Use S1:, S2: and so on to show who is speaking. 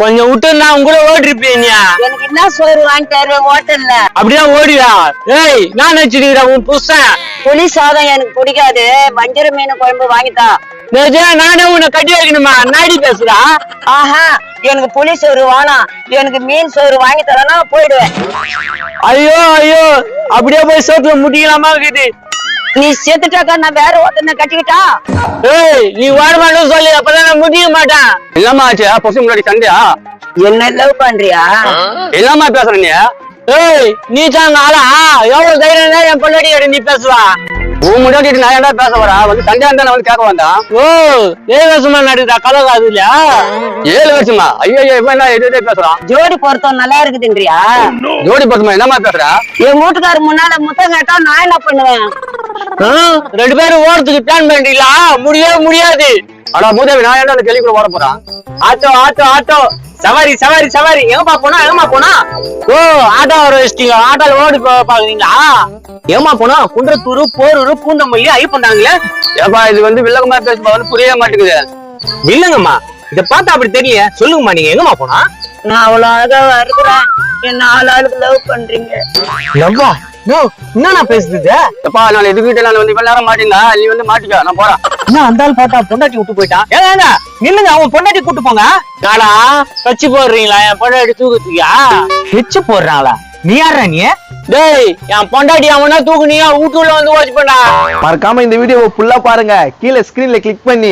S1: கொஞ்சம் விட்டுனா உங்களை ஓடிருப்பீங்க
S2: எனக்கு என்ன சோறு வாங்கி தருவேன் ஹோட்டல்ல?
S1: அப்படிதான் ஓடியா ஏய் நான் நினைச்சிருக்கிறேன் உன் புருஷன்.
S2: புளி சாதம் எனக்கு பிடிக்காது. வஞ்சர மீன் குழம்பு வாங்கித்தா.
S1: நிஜமா நானே உன்னை கட்டி வைக்கணுமா? நாடி பேசுறா?
S2: ஆஹா எனக்கு புளி சோறு வேணாம். எனக்கு மீன் சோறு வாங்கி தரனா போயிடுவேன்.
S1: ஐயோ ஐயோ. அப்படியே போய் சோத்துல முடிக்கலாமா இருக்குது?
S2: நீ செத்துட்டாக்கா நான் வேற ஒருத்தனை கட்டிக்கிட்டா?
S1: ஏய் நீ வாடுமான்னு சொல்லி அப்பதான் நான் முடிக்க மாட்டேன்.
S3: என்னம்மா ஆச்சு முன்னாடி சண்டையா?
S2: என்ன லவ் பண்றியா?
S3: என்னம்மா பேசுற நீ?
S1: ஏய் நீ தாங்க ஆளா எவ்வளவு தைரியம் என் கிட்ட நீ பேசுவா?
S3: உன் முன்னாடி நான் ஏன்டா பேச வரா வந்து சண்டையா இருந்தா வந்து கேட்க வந்தான்
S1: ஓ ஏழு வருஷமா நடக்குதா? கதை காது இல்லையா?
S3: ஏழு வருஷமா? ஐயோ இவன் என்ன பேசுறான்
S2: ஜோடி பொருத்தம் நல்லா இருக்குதுன்றியா?
S3: ஜோடி பசமா என்னம்மா பேசுற?
S2: என் வீட்டுக்காரர் முன்னால முத்தம் கேட்டா நான் என்ன பண்ணுவேன்?
S1: ரெண்டு பேரும் ஓடுறதுக்கு பிளான் பண்றீங்களா முடியவே முடியாது.
S3: ஆனா மூதேவி நான் ஏன்டா அந்த கேள்வி ஓட போறான்?
S1: Auto auto auto. சவாரி சவாரி சவாரி. எங்கப்பா போனா எங்கம்மா போனா? ஓ ஆட்டோ வர வச்சிட்டீங்க. ஆட்டோல ஓடி பாக்குறீங்களா? ஏமா போனா? குன்றத்தூர் போரூர் பூந்தமல்லி ஐ பண்ணாங்களே
S3: ஏப்பா இது வந்து வில்லகமா பேசுப்பா வந்து புரியவே மாட்டேங்குது.
S1: இல்லங்கம்மா இத பார்த்தா அப்படி தெரியல சொல்லுங்கம்மா நீங்க எங்கம்மா போனா?
S2: நான் அவ்வளவு அழகா இருக்கிறேன் என்ன ஆள் ஆளுக்கு லவ் பண்றீங்க.
S1: லவ்வா நோ என்ன பேசுறது?
S3: எப்பா நான் எதுக்கிட்ட நான் வந்து இவ்வளவு நேரம் மாட்டினா நீ வந்து மாட்டிக்க நான் போறேன்.
S1: என்ன அந்த ஆள் பார்த்தா பொண்டாட்டி விட்டு போயிட்டான் ஏங்க நில்லுங்க அவன் பொண்டாட்டி கூட்டு போங்க. நாடா கச்சி போடுறீங்களா? என் பொண்டாட்டி தூக்குத்தியா வச்சு போடுறாங்களா நீ யாரா நீ? டேய் என் பொண்டாட்டி அவனா தூக்குனியா? வீட்டுல வந்து வாட்ச் பண்ணா.
S4: மறக்காம இந்த வீடியோவை ஃபுல்லா பாருங்க. கீழே ஸ்கிரீன்ல கிளிக் பண்ணி.